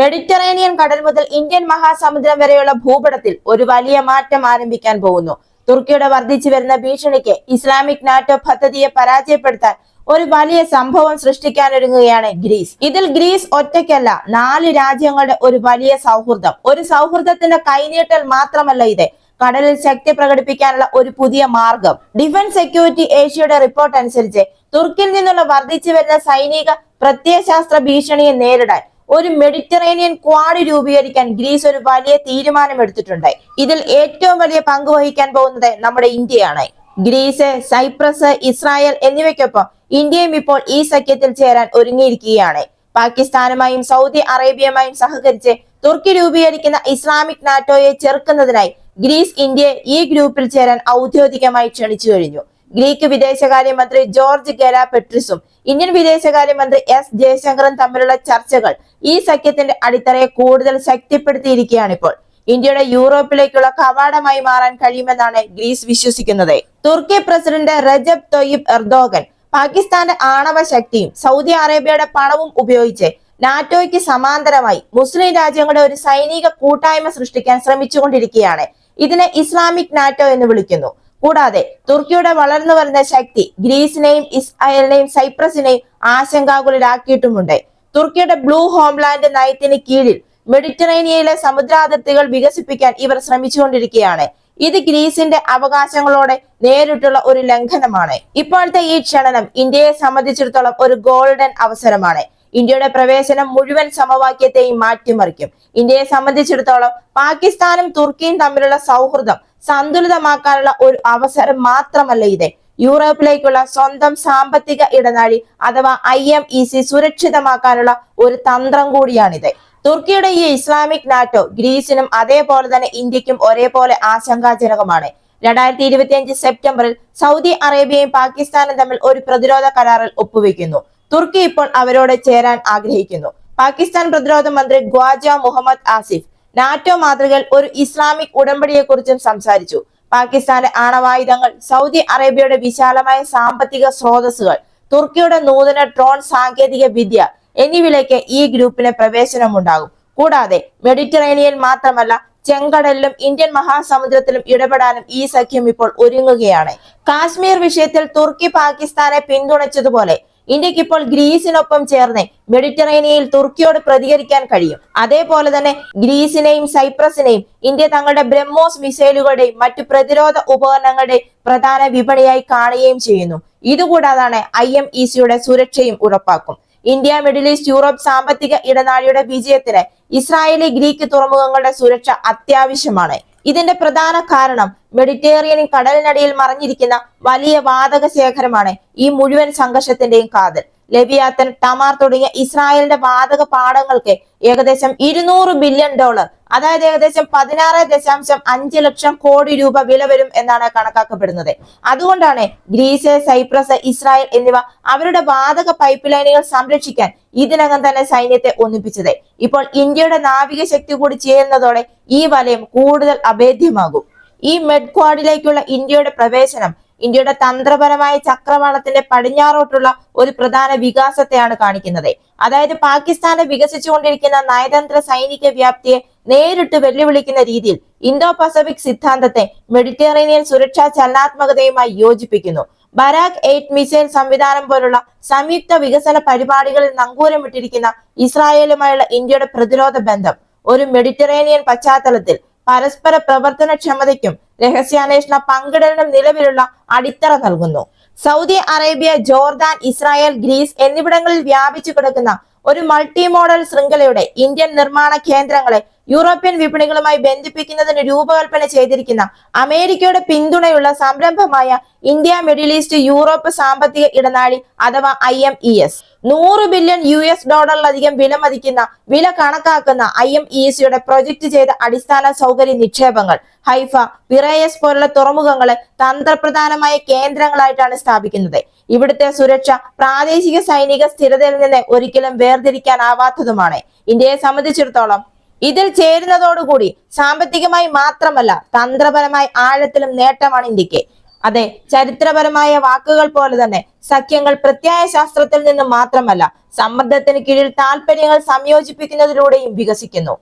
Mediterranean കടൽ മുതൽ Indian മഹാസമുദ്രം വരെയുള്ള ഭൂപടത്തിൽ ഒരു വലിയ മാറ്റം ആരംഭിക്കാൻ പോകുന്നു. തുർക്കിയുടെ വർദ്ധിച്ചു വരുന്ന ഭീഷണിക്ക് ഇസ്ലാമിക് നാറ്റോ പദ്ധതിയെ പരാജയപ്പെടുത്താൻ ഒരു വലിയ സംഭവം സൃഷ്ടിക്കാനൊരുങ്ങുകയാണ് ഗ്രീസ്. ഇതിൽ ഗ്രീസ് ഒറ്റയ്ക്കല്ല നാല് രാജ്യങ്ങളുടെ ഒരു വലിയ സൗഹൃദം. ഒരു സൗഹൃദത്തിന്റെ കൈനീട്ടൽ മാത്രമല്ല ഇത്. കടലിൽ ശക്തി പ്രകടിപ്പിക്കാനുള്ള ഒരു പുതിയ മാർഗം. ഡിഫൻസ് സെക്യൂരിറ്റി ഏഷ്യയുടെ റിപ്പോർട്ട് അനുസരിച്ച് തുർക്കിയിൽ നിന്നുള്ള വർദ്ധിച്ചു വരുന്ന സൈനിക പ്രത്യയശാസ്ത്ര ഭീഷണിയെ നേരിടാൻ ഒരു മെഡിറ്ററേനിയൻ ക്വാഡ് രൂപീകരിക്കാൻ ഗ്രീസ് ഒരു വലിയ തീരുമാനം എടുത്തിട്ടുണ്ട് ഇതിൽ ഏറ്റവും വലിയ പങ്ക് വഹിക്കാൻ പോകുന്നത് നമ്മുടെ ഇന്ത്യയാണ്. ഗ്രീസ് സൈപ്രസ് ഇസ്രായേൽ എന്നിവയ്ക്കൊപ്പം ഇന്ത്യയും ഇപ്പോൾ ഈ സഖ്യത്തിൽ ചേരാൻ ഒരുങ്ങിയിരിക്കുകയാണ്. പാകിസ്ഥാനുമായും സൗദി അറേബ്യയുമായും സഹകരിച്ച് തുർക്കി രൂപീകരിക്കുന്ന ഇസ്ലാമിക് നാറ്റോയെ ചെറുക്കുന്നതിനായി ഗ്രീസ് ഇന്ത്യയെ ഈ ഗ്രൂപ്പിൽ ചേരാൻ ഔദ്യോഗികമായി ക്ഷണിച്ചു കഴിഞ്ഞു. ഗ്രീക്ക് വിദേശകാര്യമന്ത്രി ജോർജ് ഗെരാ പെട്രിസും ഇന്ത്യൻ വിദേശകാര്യമന്ത്രി എസ് ജയശങ്കറും തമ്മിലുള്ള ചർച്ചകൾ ഈ സഖ്യത്തിന്റെ അടിത്തറയെ കൂടുതൽ ശക്തിപ്പെടുത്തിയിരിക്കുകയാണ് ഇപ്പോൾ ഇന്ത്യയുടെ യൂറോപ്പിലേക്കുള്ള കവാടമായി മാറാൻ കഴിയുമെന്നാണ് ഗ്രീസ് വിശ്വസിക്കുന്നത്. തുർക്കി പ്രസിഡന്റ് റജബ് തൊയ്യബ് എർദോഗൻ പാകിസ്ഥാന്റെ ആണവ ശക്തിയും സൗദി അറേബ്യയുടെ പണവും ഉപയോഗിച്ച് നാറ്റോയ്ക്ക് സമാന്തരമായി മുസ്ലിം രാജ്യങ്ങളുടെ ഒരു സൈനിക കൂട്ടായ്മ സൃഷ്ടിക്കാൻ ശ്രമിച്ചുകൊണ്ടിരിക്കുകയാണ്. ഇതിനെ ഇസ്ലാമിക് നാറ്റോ എന്ന് വിളിക്കുന്നു. കൂടാതെ തുർക്കിയുടെ വളർന്നു വരുന്ന ശക്തി ഗ്രീസിനെയും ഇസ്രായേലിനെയും സൈപ്രസിനെയും ആശങ്കാകുലരാക്കിയിട്ടുമുണ്ട്. തുർക്കിയുടെ ബ്ലൂ ഹോംലാൻഡ് നയത്തിന് കീഴിൽ മെഡിറ്ററേനിയയിലെ സമുദ്രാതിർത്തികൾ വികസിപ്പിക്കാൻ ഇവർ ശ്രമിച്ചുകൊണ്ടിരിക്കുകയാണ്. ഇത് ഗ്രീസിന്റെ അവകാശങ്ങളോടെ നേരിട്ടുള്ള ഒരു ലംഘനമാണ്. ഇപ്പോഴത്തെ ഈ ക്ഷണനം ഇന്ത്യയെ സംബന്ധിച്ചിടത്തോളം ഒരു ഗോൾഡൻ അവസരമാണ്. ഇന്ത്യയുടെ പ്രവേശനം മുഴുവൻ സമവാക്യത്തെയും മാറ്റിമറിക്കും. ഇന്ത്യയെ സംബന്ധിച്ചിടത്തോളം പാകിസ്ഥാനും തുർക്കിയും തമ്മിലുള്ള സൗഹൃദം സന്തുലിതമാക്കാനുള്ള ഒരു അവസരം മാത്രമല്ല ഇത്. യൂറോപ്പിലേക്കുള്ള സ്വന്തം സാമ്പത്തിക ഇടനാഴി അഥവാ ഐ എം ഇ സി സുരക്ഷിതമാക്കാനുള്ള ഒരു തന്ത്രം കൂടിയാണിത്. തുർക്കിയുടെ ഈ ഇസ്ലാമിക് നാറ്റോ ഗ്രീസിനും അതേപോലെ തന്നെ ഇന്ത്യക്കും ഒരേപോലെ ആശങ്കാജനകമാണ്. രണ്ടായിരത്തി ഇരുപത്തിയഞ്ച് സെപ്റ്റംബറിൽ സൗദി അറേബ്യയും പാകിസ്ഥാനും തമ്മിൽ ഒരു പ്രതിരോധ കരാറിൽ ഒപ്പുവെക്കുന്നു. തുർക്കി ഇപ്പോൾ അവരോട് ചേരാൻ ആഗ്രഹിക്കുന്നു. പാകിസ്ഥാൻ പ്രതിരോധ മന്ത്രി ഗ്വാജ മുഹമ്മദ് ആസിഫ് നാറ്റോ മാതൃകയിൽ ഒരു ഇസ്ലാമിക് ഉടമ്പടിയെക്കുറിച്ചും സംസാരിച്ചു. പാകിസ്ഥാന്റെ ആണവായുധങ്ങൾ സൗദി അറേബ്യയുടെ വിശാലമായ സാമ്പത്തിക സ്രോതസ്സുകൾ തുർക്കിയുടെ നൂതന ഡ്രോൺ സാങ്കേതിക വിദ്യ എന്നിവയിലേക്ക് ഈ ഗ്രൂപ്പിന് പ്രവേശനമുണ്ടാകും. കൂടാതെ മെഡിറ്ററേനിയൻ മാത്രമല്ല ചെങ്കടലിലും ഇന്ത്യൻ മഹാസമുദ്രത്തിലും ഇടപെടാനും ഈ സഖ്യം ഇപ്പോൾ ഒരുങ്ങുകയാണ്. കാശ്മീർ വിഷയത്തിൽ തുർക്കി പാകിസ്ഥാനെ പിന്തുണച്ചതുപോലെ ഇന്ത്യയ്ക്ക് ഇപ്പോൾ ഗ്രീസിനൊപ്പം ചേർന്ന് മെഡിറ്ററേനിയയിൽ തുർക്കിയോട് പ്രതികരിക്കാൻ കഴിയും. അതേപോലെ തന്നെ ഗ്രീസിനെയും സൈപ്രസിനെയും ഇന്ത്യ തങ്ങളുടെ ബ്രഹ്മോസ് മിസൈലുകളുടെയും മറ്റു പ്രതിരോധ ഉപകരണങ്ങളുടെയും പ്രധാന വിപണിയായി കാണുകയും ചെയ്യുന്നു. ഇതുകൂടാതാണ് ഐ എം ഇ സിയുടെ സുരക്ഷയും ഉറപ്പാക്കും. ഇന്ത്യ മിഡിൽ ഈസ്റ്റ് യൂറോപ്പ് സാമ്പത്തിക ഇടനാഴിയുടെ വിജയത്തിന് ഇസ്രായേലി ഗ്രീക്ക് തുറമുഖങ്ങളുടെ സുരക്ഷ അത്യാവശ്യമാണ്. ഇതിന്റെ പ്രധാന കാരണം മെഡിറ്ററേനിയൻ കടലിനടിയിൽ മറിഞ്ഞിരിക്കുന്ന വലിയ വാതക ശേഖരമാണ് ഈ മുഴുവൻ സംഘർഷത്തിന്റെയും കാതൽ. ലബിയാത്തൻ ടമാർ തുടങ്ങിയ ഇസ്രായേലിന്റെ വാതക പാടങ്ങൾക്ക് ഏകദേശം ഇരുന്നൂറ് ബില്യൺ ഡോളർ അതായത് ഏകദേശം പതിനാറ് ദശാംശം അഞ്ച് ലക്ഷം കോടി രൂപ വില വരും എന്നാണ് കണക്കാക്കപ്പെടുന്നത്. അതുകൊണ്ടാണ് ഗ്രീസ് സൈപ്രസ് ഇസ്രായേൽ എന്നിവ അവരുടെ വാതക പൈപ്പ് ലൈനുകൾ സംരക്ഷിക്കാൻ ഇതിനകം തന്നെ സൈന്യത്തെ ഒന്നിപ്പിച്ചത്. ഇപ്പോൾ ഇന്ത്യയുടെ നാവിക ശക്തി കൂടി ചേരുന്നതോടെ ഈ വലയം കൂടുതൽ അഭേദ്യമാകും. ഈ മെഡ്ക്വാഡിലേക്കുള്ള ഇന്ത്യയുടെ പ്രവേശനം ഇന്ത്യയുടെ തന്ത്രപരമായ ചക്രവാളത്തിന്റെ പടിഞ്ഞാറോട്ടുള്ള ഒരു പ്രധാന വികാസത്തെയാണ് കാണിക്കുന്നത്. അതായത് പാകിസ്ഥാനെ വികസിച്ചുകൊണ്ടിരിക്കുന്ന നയതന്ത്ര സൈനിക വ്യാപ്തിയെ നേരിട്ട് വെല്ലുവിളിക്കുന്ന രീതിയിൽ ഇന്തോ പസഫിക് സിദ്ധാന്തത്തെ മെഡിറ്ററേനിയൻ സുരക്ഷാ ചലനാത്മകതയുമായി യോജിപ്പിക്കുന്നു. ബരാക് എയ്റ്റ് മിസൈൽ സംവിധാനം പോലുള്ള സംയുക്ത വികസന പരിപാടികളിൽ നങ്കൂരമിട്ടിരിക്കുന്ന ഇസ്രായേലുമായുള്ള ഇന്ത്യയുടെ പ്രതിരോധ ബന്ധം ഒരു മെഡിറ്ററേനിയൻ പശ്ചാത്തലത്തിൽ പരസ്പര പ്രവർത്തനക്ഷമതയ്ക്കും രഹസ്യാന്വേഷണ പങ്കിടലിനും നിലവിലുള്ള അടിത്തറ നൽകുന്നു. Saudi Arabia Jordan Israel Greece എന്നിവിടങ്ങളിൽ വ്യാപിച്ചു കിടക്കുന്ന ഒരു മൾട്ടി മോഡൽ ശൃംഖലയുടെ ഇന്ത്യൻ നിർമ്മാണ കേന്ദ്രങ്ങളെ യൂറോപ്യൻ വിപണികളുമായി ബന്ധിപ്പിക്കുന്നതിന് രൂപകൽപ്പന ചെയ്തിരിക്കുന്ന അമേരിക്കയുടെ പിന്തുണയുള്ള സംരംഭമായ ഇന്ത്യ മിഡിൽ ഈസ്റ്റ് യൂറോപ്പ് സാമ്പത്തിക ഇടനാഴി അഥവാ ഐ എം ഇ എസ്. നൂറ് ബില്യൺ യു എസ് ഡോളറിലധികം വില മതിക്കുന്ന വില കണക്കാക്കുന്ന ഐ എം ഇ സിയുടെ പ്രൊജക്ട് ചെയ്ത അടിസ്ഥാന സൗകര്യ നിക്ഷേപങ്ങൾ ഹൈഫ പിറേയസ് പോലുള്ള തുറമുഖങ്ങളെ തന്ത്രപ്രധാനമായ കേന്ദ്രങ്ങളായിട്ടാണ് സ്ഥാപിക്കുന്നത്. ഇവിടുത്തെ സുരക്ഷ പ്രാദേശിക സൈനിക സ്ഥിരതയിൽ നിന്ന് ഒരിക്കലും വേർതിരിക്കാനാവാത്തതുമാണ്. ഇന്ത്യയെ സംബന്ധിച്ചിടത്തോളം ഇതിൽ ചേരുന്നതോടുകൂടി സാമ്പത്തികമായി മാത്രമല്ല തന്ത്രപരമായി ആഴത്തിലും നേട്ടമാണ് ഇന്ത്യയ്ക്ക്. അതെ ചരിത്രപരമായ വാക്കുകൾ പോലെ തന്നെ സഖ്യങ്ങൾ പ്രത്യായ ശാസ്ത്രത്തിൽ നിന്ന് മാത്രമല്ല സമ്മർദ്ദത്തിന് കീഴിൽ താല്പര്യങ്ങൾ സംയോജിപ്പിക്കുന്നതിലൂടെയും വികസിക്കുന്നു.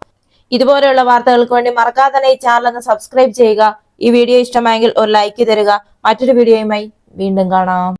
ഇതുപോലെയുള്ള വാർത്തകൾക്ക് വേണ്ടി മറക്കാതെ തന്നെ ഈ ചാനൽ ഒന്ന് സബ്സ്ക്രൈബ് ചെയ്യുക. ഈ വീഡിയോ ഇഷ്ടമായെങ്കിൽ ഒരു ലൈക്ക് തരിക. മറ്റൊരു വീഡിയോയുമായി വീണ്ടും കാണാം.